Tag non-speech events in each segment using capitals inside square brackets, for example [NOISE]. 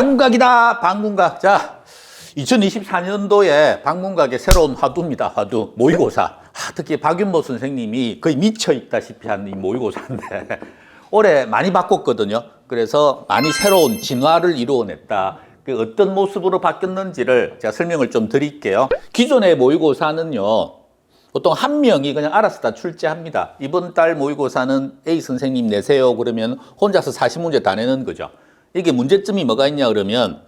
방문각이다 방문각. 자 2024년도에 방문각의 새로운 화두입니다 화두. 모의고사. 아, 특히 박윤모 선생님이 거의 미쳐 있다시피 한 이 모의고사인데. [LAUGHS] 올해 많이 바꿨거든요. 그래서 많이 새로운 진화를 이루어냈다. 그 어떤 모습으로 바뀌었는지를 제가 설명을 좀 드릴게요. 기존의 모의고사는요 보통 한 명이 그냥 알아서 다 출제합니다. 이번 달 모의고사는 A 선생님 내세요. 그러면 혼자서 40문제 다 내는 거죠. 이게 문제점이 뭐가 있냐 그러면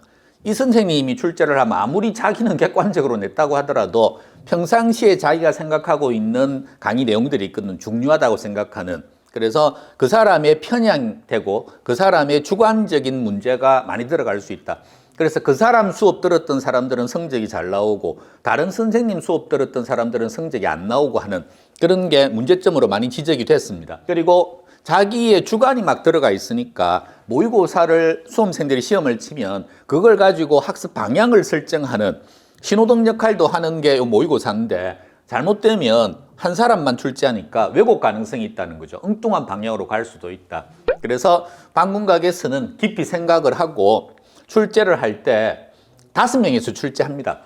이 선생님이 출제를 하면 아무리 자기는 [LAUGHS] 객관적으로 냈다고 하더라도 평상시에 자기가 생각하고 있는 강의 내용들이 있거든 중요하다고 생각하는 그래서 그 사람의 편향되고 그 사람의 주관적인 문제가 많이 들어갈 수 있다. 그래서 그 사람 수업 들었던 사람들은 성적이 잘 나오고 다른 선생님 수업 들었던 사람들은 성적이 안 나오고 하는 그런 게 문제점으로 많이 지적이 됐습니다. 그리고 자기의 주관이 막 들어가 있으니까 모의고사를 수험생들이 시험을 치면 그걸 가지고 학습 방향을 설정하는 신호등 역할도 하는 게 모의고사인데 잘못되면 한 사람만 출제하니까 왜곡 가능성이 있다는 거죠. 엉뚱한 방향으로 갈 수도 있다. 그래서 방문각에서는 깊이 생각을 하고 출제를 할 때 다섯 명에서 출제합니다.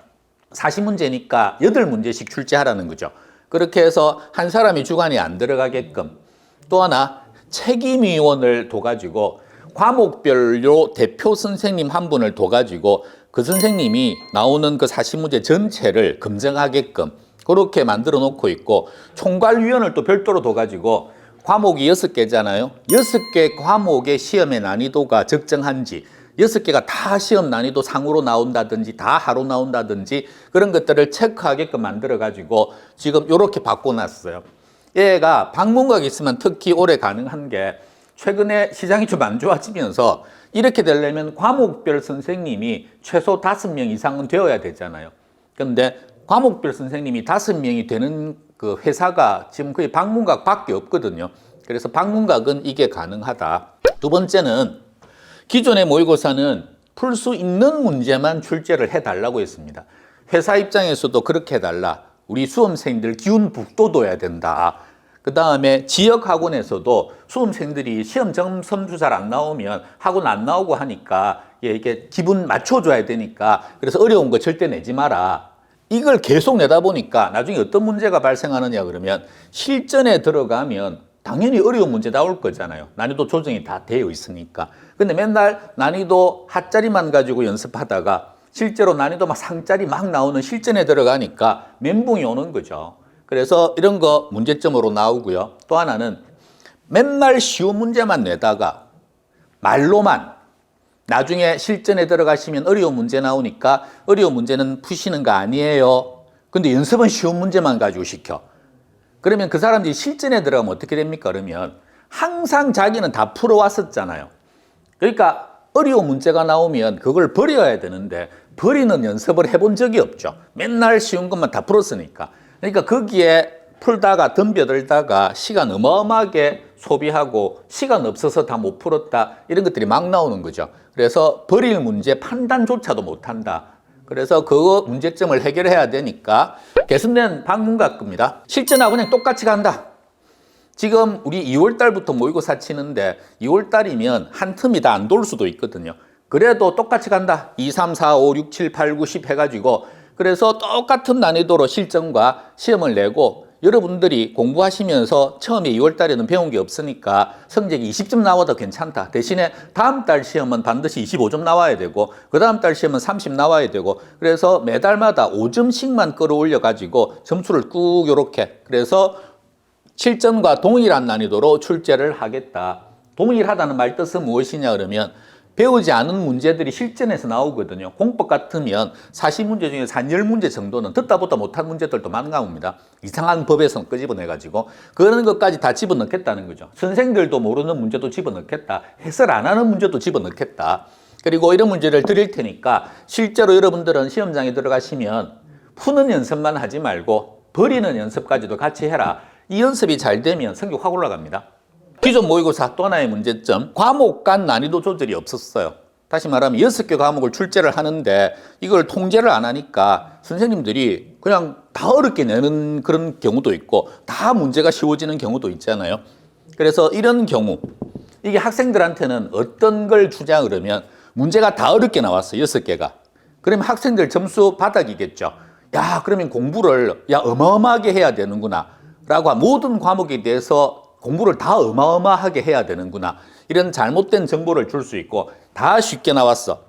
40문제니까 8문제씩 출제하라는 거죠. 그렇게 해서 한 사람이 주관이 안 들어가게끔 또 하나 책임위원을 둬가지고 과목별로 대표 선생님 한 분을 둬가지고 그 선생님이 나오는 그 40문제 전체를 검증하게끔 그렇게 만들어 놓고 있고 총괄위원을 또 별도로 둬가지고 과목이 6개잖아요. 6개 과목의 시험의 난이도가 적정한지 여섯 개가 다 시험 난이도 상으로 나온다든지 다 하로 나온다든지 그런 것들을 체크하게끔 만들어 가지고 지금 이렇게 바꿔놨어요. 얘가 방문각이 있으면 특히 오래 가능한 게 최근에 시장이 좀 안 좋아지면서 이렇게 되려면 과목별 선생님이 최소 다섯 명 이상은 되어야 되잖아요. 그런데 과목별 선생님이 다섯 명이 되는 그 회사가 지금 거의 방문각 밖에 없거든요. 그래서 방문각은 이게 가능하다. 두 번째는 기존의 모의고사는 풀 수 있는 문제만 출제를 해달라고 했습니다. 회사 입장에서도 그렇게 해달라. 우리 수험생들 기운 북돋워야 된다. 그 다음에 지역 학원에서도 수험생들이 시험 점수 잘 안 나오면 학원 안 나오고 하니까 이게 기분 맞춰줘야 되니까 그래서 어려운 거 절대 내지 마라. 이걸 계속 내다 보니까 나중에 어떤 문제가 발생하느냐 그러면 실전에 들어가면 당연히 어려운 문제 나올 거잖아요. 난이도 조정이 다 되어 있으니까. 근데 맨날 난이도 하짜리만 가지고 연습하다가 실제로 난이도 막 상짜리 막 나오는 실전에 들어가니까 멘붕이 오는 거죠. 그래서 이런 거 문제점으로 나오고요. 또 하나는 맨날 쉬운 문제만 내다가 말로만 나중에 실전에 들어가시면 어려운 문제 나오니까 어려운 문제는 푸시는 거 아니에요. 근데 연습은 쉬운 문제만 가지고 시켜. 그러면 그 사람들이 실전에 들어가면 어떻게 됩니까? 그러면 항상 자기는 다 풀어왔었잖아요. 그러니까 어려운 문제가 나오면 그걸 버려야 되는데 버리는 연습을 해본 적이 없죠. 맨날 쉬운 것만 다 풀었으니까. 그러니까 거기에 풀다가 덤벼들다가 시간 어마어마하게 소비하고 시간 없어서 다 못 풀었다 이런 것들이 막 나오는 거죠. 그래서 버릴 문제 판단조차도 못한다. 그래서 그 문제점을 해결해야 되니까 개선된 방문각입니다. 실전하고 그냥 똑같이 간다. 지금 우리 2월 달부터 모의고사 치는데 2월 달이면 한 틈이 다 안 돌 수도 있거든요. 그래도 똑같이 간다. 2, 3, 4, 5, 6, 7, 8, 9, 10 해가지고 그래서 똑같은 난이도로 실전과 시험을 내고 여러분들이 공부하시면서 처음에 2월 달에는 배운 게 없으니까 성적이 20점 나와도 괜찮다. 대신에 다음 달 시험은 반드시 25점 나와야 되고 그 다음 달 시험은 30 나와야 되고 그래서 매달마다 5점씩만 끌어올려 가지고 점수를 꾹 요렇게 그래서 실전과 동일한 난이도로 출제를 하겠다. 동일하다는 말 뜻은 무엇이냐 그러면 배우지 않은 문제들이 실전에서 나오거든요. 공법 같으면 40문제 중에서 한 10문제 정도는 듣다 보다 못한 문제들도 많나옵니다. 이상한 법에서 끄집어내가지고 그런 것까지 다 집어넣겠다는 거죠. 선생들도 모르는 문제도 집어넣겠다. 해설 안 하는 문제도 집어넣겠다. 그리고 이런 문제를 드릴 테니까 실제로 여러분들은 시험장에 들어가시면 푸는 연습만 하지 말고 버리는 연습까지도 같이 해라. 이 연습이 잘 되면 성적 확 올라갑니다. 기존 모의고사 또 하나의 문제점, 과목 간 난이도 조절이 없었어요. 다시 말하면 여섯 개 과목을 출제를 하는데 이걸 통제를 안 하니까 선생님들이 그냥 다 어렵게 내는 그런 경우도 있고 다 문제가 쉬워지는 경우도 있잖아요. 그래서 이런 경우 이게 학생들한테는 어떤 걸 주자 그러면 문제가 다 어렵게 나왔어. 여섯 개가. 그러면 학생들 점수 바닥이겠죠. 야, 그러면 공부를 야 어마어마하게 해야 되는구나. 라고 모든 과목에 대해서 공부를 다 어마어마하게 해야 되는구나. 이런 잘못된 정보를 줄 수 있고 다 쉽게 나왔어.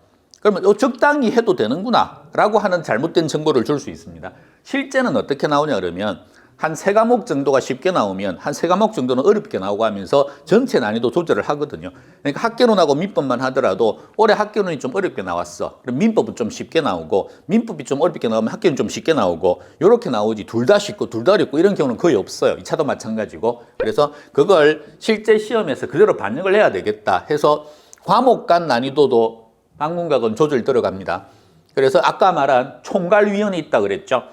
그러면 어, 적당히 해도 되는구나. 라고 하는 잘못된 정보를 줄 수 있습니다. 실제는 어떻게 나오냐 그러면 한 세 과목 정도가 쉽게 나오면 한 세 과목 정도는 어렵게 나오고 하면서 전체 난이도 조절을 하거든요. 그러니까 학교론하고 민법만 하더라도 올해 학교론이 좀 어렵게 나왔어. 그럼 민법은 좀 쉽게 나오고 민법이 좀 어렵게 나오면 학교는 좀 쉽게 나오고 이렇게 나오지 둘 다 쉽고 둘 다 어렵고 이런 경우는 거의 없어요. 2차도 마찬가지고. 그래서 그걸 실제 시험에서 그대로 반영을 해야 되겠다 해서 과목 간 난이도도 방문각은 조절 들어갑니다. 그래서 아까 말한 총괄위원이 있다 그랬죠.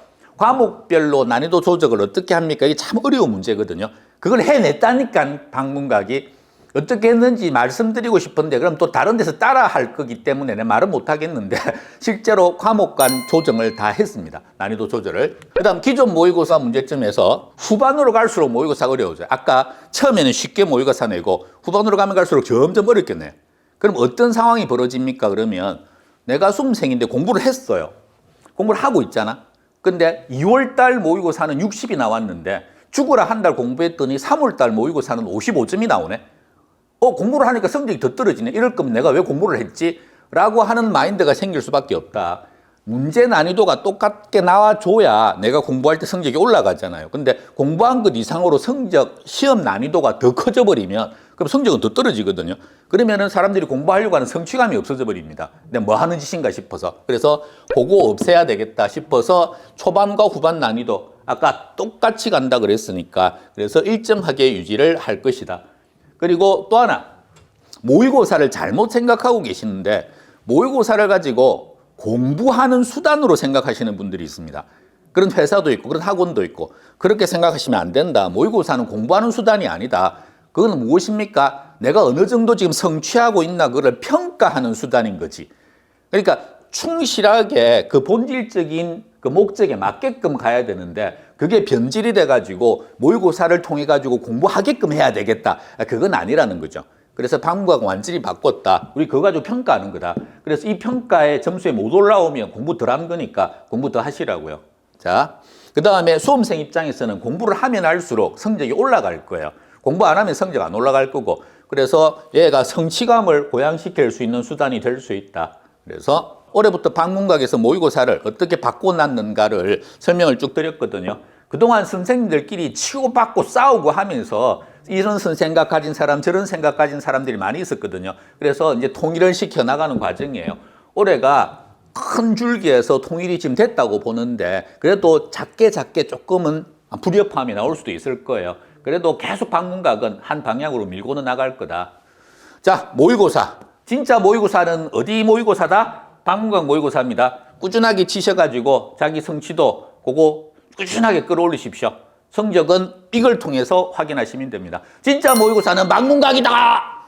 과목별로 난이도 조정을 어떻게 합니까? 이게 참 어려운 문제거든요. 그걸 해냈다니까 방문각이 어떻게 했는지 말씀드리고 싶은데 그럼 또 다른 데서 따라 할 거기 때문에 내 말은 못 하겠는데 [LAUGHS] 실제로 과목 간 조정을 다 했습니다. 난이도 조절을. 그다음 기존 모의고사 문제점에서 후반으로 갈수록 모의고사가 어려워져요. 아까 처음에는 쉽게 모의고사 내고 후반으로 가면 갈수록 점점 어렵게 내요. 그럼 어떤 상황이 벌어집니까? 그러면 내가 수험생인데 공부를 했어요. 공부를 하고 있잖아. 근데 2월 달 모의고사는 60이 나왔는데 죽어라 한 달 공부했더니 3월 달 모의고사는 55점이 나오네. 어, 공부를 하니까 성적이 더 떨어지네. 이럴 거면 내가 왜 공부를 했지? 라고 하는 마인드가 생길 수밖에 없다. 문제 난이도가 똑같게 나와줘야 내가 공부할 때 성적이 올라가잖아요. 근데 공부한 것 이상으로 성적, 시험 난이도가 더 커져 버리면 그럼 성적은 더 떨어지거든요. 그러면은 사람들이 공부하려고 하는 성취감이 없어져 버립니다. 근데 뭐 하는 짓인가 싶어서. 그래서 그거 없애야 되겠다 싶어서 초반과 후반 난이도 아까 똑같이 간다 그랬으니까 그래서 일정하게 유지를 할 것이다. 그리고 또 하나 모의고사를 잘못 생각하고 계시는데 모의고사를 가지고 공부하는 수단으로 생각하시는 분들이 있습니다. 그런 회사도 있고 그런 학원도 있고 그렇게 생각하시면 안 된다. 모의고사는 공부하는 수단이 아니다. 그건 무엇입니까? 내가 어느 정도 지금 성취하고 있나 그걸 평가하는 수단인 거지. 그러니까 충실하게 그 본질적인 그 목적에 맞게끔 가야 되는데 그게 변질이 돼가지고 모의고사를 통해 가지고 공부하게끔 해야 되겠다. 그건 아니라는 거죠. 그래서 방법과 완전히 바꿨다. 우리 그거 가지고 평가하는 거다. 그래서 이 평가에 점수에 못 올라오면 공부 덜 한 거니까 공부 더 하시라고요. 자, 그 다음에 수험생 입장에서는 공부를 하면 할수록 성적이 올라갈 거예요. 공부 안 하면 성적 안 올라갈 거고. 그래서 얘가 성취감을 고양시킬 수 있는 수단이 될 수 있다. 그래서 올해부터 방문각에서 모의고사를 어떻게 바꿔놨는가를 설명을 쭉 드렸거든요. 그동안 선생님들끼리 치고받고 싸우고 하면서 이런 생각 가진 사람, 저런 생각 가진 사람들이 많이 있었거든요. 그래서 이제 통일을 시켜 나가는 과정이에요. 올해가 큰 줄기에서 통일이 지금 됐다고 보는데 그래도 작게 작게 조금은 불협화음이 나올 수도 있을 거예요. 그래도 계속 방문각은 한 방향으로 밀고는 나갈 거다. 자, 모의고사. 진짜 모의고사는 어디 모의고사다? 방문각 모의고사입니다. 꾸준하게 치셔가지고 자기 성취도 그거 꾸준하게 끌어올리십시오. 성적은 이걸 통해서 확인하시면 됩니다. 진짜 모의고사는 방문각이다!